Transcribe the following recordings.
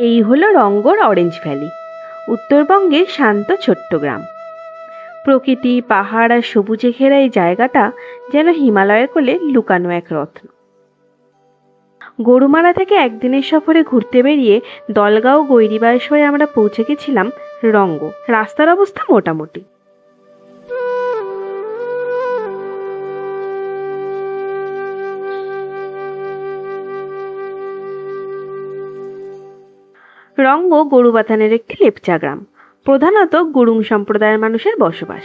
এই হলো রঙ্গর orange valley উত্তরবঙ্গের শান্ত ছোট্ট গ্রাম। প্রকৃতি, পাহাড় আর সবুজে ঘেরা এই জায়গাটা যেন হিমালয়ের কোলে লুকানো এক রত্ন। গরুমারা থেকে একদিনের সফরে ঘুরতে বেরিয়ে দলগাঁও গৈরিবাস হয়ে আমরা পৌঁছে গেছিলাম রঙ্গ। রাস্তার অবস্থা মোটামুটি। রঙ্গ গরুবাথানের একটি লেপচা গ্রাম প্রধানত গুরুং সম্প্রদায়ের মানুষের বসবাস।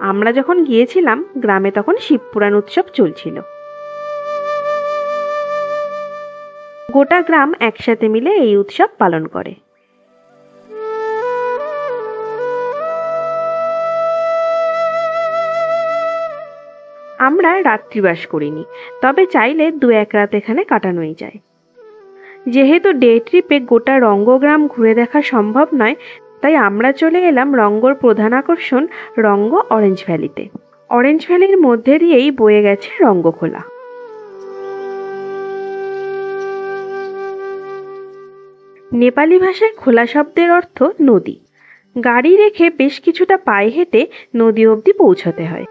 আমরা যখন গিয়েছিলাম, গ্রামে তখন শিবপুরাণ উৎসব চলছিল। গোটা গ্রাম একসাথে মিলে এই উৎসব পালন করে। আমরা রাত্রিবাস করিনি, তবে চাইলে দু এক রাত এখানে কাটানোই যায়। যেহেতু ডে ট্রিপে গোটা রঙ্গগ্রাম ঘুরে দেখা সম্ভব নয়, তাই আমরা চলে এলাম রঙ্গর প্রধান আকর্ষণ, রঙ্গ অরেঞ্জ ভ্যালিতে অরেঞ্জ ভ্যালির মধ্যে দিয়েই বয়ে গেছে রঙ্গখোলা নেপালি ভাষায় খোলা শব্দের অর্থ নদী। গাড়ি রেখে বেশ কিছুটা পায়ে হেঁটে নদী অবধি পৌঁছতে হয়।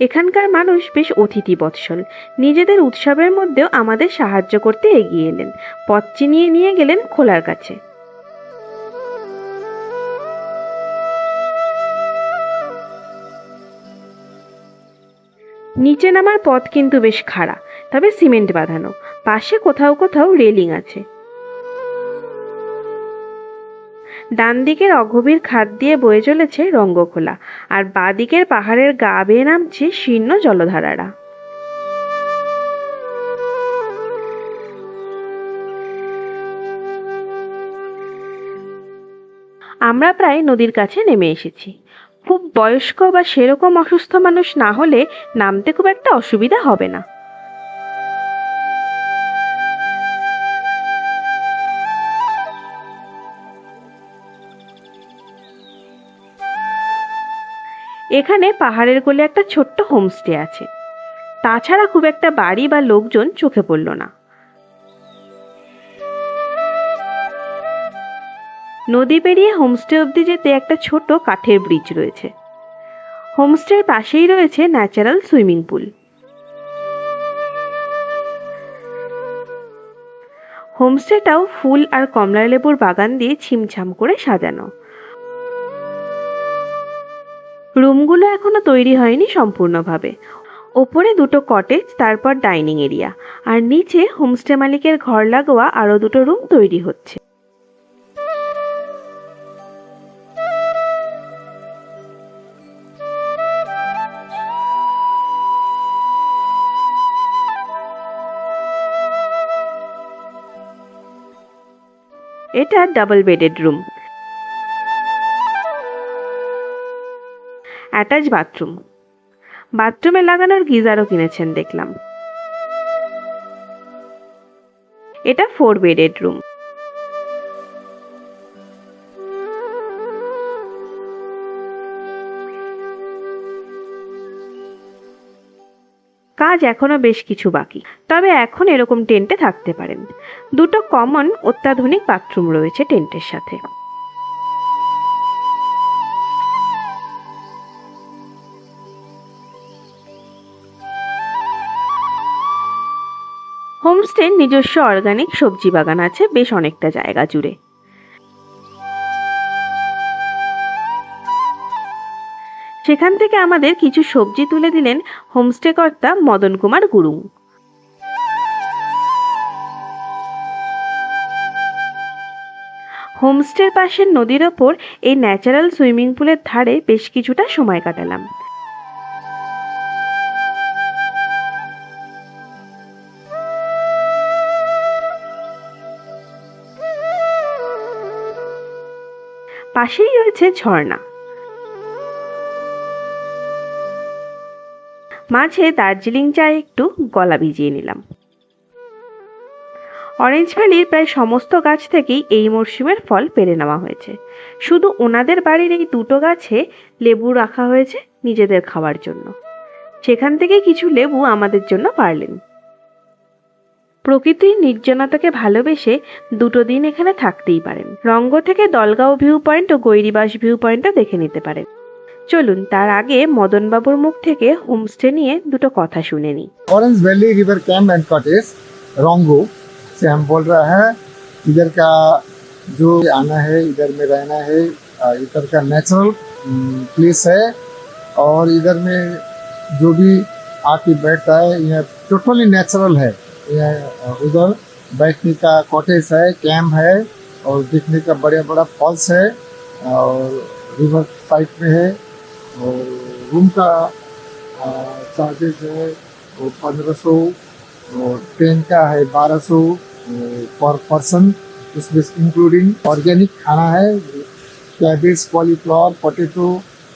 এখানকার মানুষ বেশ অতিথি বৎসল। নিজেদের উৎসবের মধ্যেও আমাদের সাহায্য করতে এগিয়ে এলেন। পথ চিনিয়ে নিয়ে গেলেন খোলার কাছে। নিচে নামার পথ কিন্তু বেশ খাড়া, তবে সিমেন্ট বাঁধানো। পাশে কোথাও কোথাও রেলিং আছে। ডান দিকের অগভীর খাদ দিয়ে বয়ে চলেছে রঙ্গখোলা, আর বাঁ দিকের পাহাড়ের গা বেয়ে নামছে শীর্ণ জলধারারা। আমরা প্রায় নদীর কাছে নেমে এসেছি। খুব বয়স্ক বা সেরকম অসুস্থ মানুষ না হলে নামতে খুব একটা অসুবিধা হবে না। এখানে পাহাড়ের কোলে একটা ছোট্ট হোমস্টে আছে। তাছাড়া খুব একটা বাড়ি বা লোকজন চোখে পড়ল না। নদী পেরিয়ে হোমস্টে অবধি যেতে একটা ছোট কাঠের ব্রিজ রয়েছে। হোমস্টের পাশেই রয়েছে ন্যাচারাল সুইমিং পুল। হোমস্টেটাও ফুল আর কমলা লেবুর বাগান দিয়ে ছিমছাম করে সাজানো। রুমগুলো এখনও তৈরি হয়নি সম্পূর্ণভাবে। ওপরে দুটো কটেজ তারপর ডাইনিং এরিয়া আর নিচে হোমস্টে মালিকের ঘর লাগোয়া আরও দুটো রুম তৈরি হচ্ছে। এটা double bedded room attach bathroom. বাথরুমে লাগানোর গিজারও কিনেছেন দেখলাম। এটা ফোর বেডেড রুম কাজ এখনও বেশ কিছু বাকি। তবে এখন এরকম টেন্টে থাকতে পারেন। দুটো কমন অত্যাধুনিক বাথরুম রয়েছে টেন্টের সাথে। হোমস্টের নিজস্ব অর্গানিক সবজি বাগান আছে বেশ অনেকটা জায়গা জুড়ে। সেখান থেকে আমাদের কিছু সবজি তুলে দিলেন হোমস্টে কর্তা মদন কুমার গুরুং। হোমস্টের পাশের নদীর ওপর এই ন্যাচারাল সুইমিং পুলের ধারে বেশ কিছুটা সময় কাটালাম। পাশেই রয়েছে ঝর্ণা। মাঝে দার্জিলিং চায়ে একটু গলা ভিজিয়ে নিলাম। অরেঞ্জ ভ্যালির প্রায় সমস্ত গাছ থেকেই এই মরশুমের ফল পেরে নেওয়া হয়েছে। শুধু ওনাদের বাড়ির এই দুটো গাছে লেবু রাখা হয়েছে নিজেদের খাওয়ার জন্য। সেখান থেকে কিছু লেবু আমাদের জন্য পারলেন। প্রকৃতির নির্জনতাকে ভালোবেসে দুটো দিন এখানে থাকতেই পারেন রঙ্গ থেকে দলগাঁও ভিউ পয়েন্ট ও গৈরিবাস ভিউ পয়েন্টও দেখে নিতে পারেন চলুন তার আগে মদনবাবুর মুখ থেকে হোমস্টে নিয়ে দুটো কথা শুনে নিই orange valley river camp and cottage Rongo से हम बोल रहा है इधर का जो आना है इधर में रहना है अ, इधर का नेचुरल प्लेस है और इधर में जो भी आके बैठता है यह टोटली नेचुरल है यह अ, उधर बैठने का कॉटेज है कैंप है और देखने का बड़ा बड़ा फॉल्स है और रिवर साइड में है और रूम का चार्जेस है वो पंद्रह सौ और ट्रेन का है बारह सौ पर पर्सन उसमें इंक्लूडिंग ऑर्गेनिक खाना है कैबेज कॉलीफ्लावर पोटैटो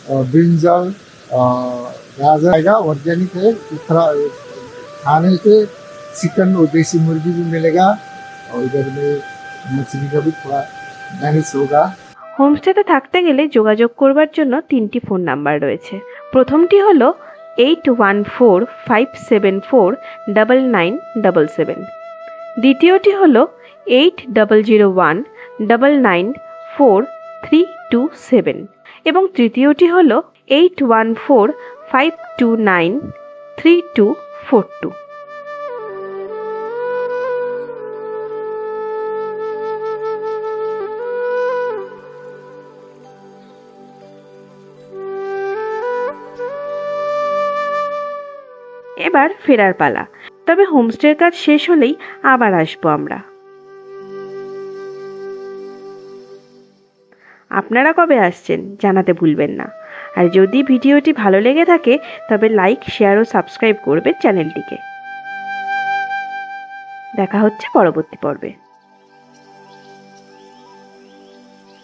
ब्रिंजल गाजर आएगा ऑर्गेनिक है खाने के चिकन और देसी मुर्गी भी मिलेगा और इधर में मछली का भी थोड़ा मैनेज होगा হোমস্টেতে থাকতে গেলে যোগাযোগ করবার জন্য তিনটি ফোন নাম্বার রয়েছে প্রথমটি হলো eight one four five seven four double nine double seven দ্বিতীয়টি হলো eight double zero one double nine four three two seven এবং তৃতীয়টি হলো eight one four five two nine three two four two এবার ফেরার পালা। তবে হোমস্টের কাজ শেষ হলেই আবার আসব আমরা। আপনারা কবে আসছেন জানাতে ভুলবেন না। আর যদি ভিডিওটি ভালো লেগে থাকে, তবে লাইক, শেয়ার ও সাবস্ক্রাইব করবেন চ্যানেলটিকে। দেখা হচ্ছে পরবর্তী পর্বে।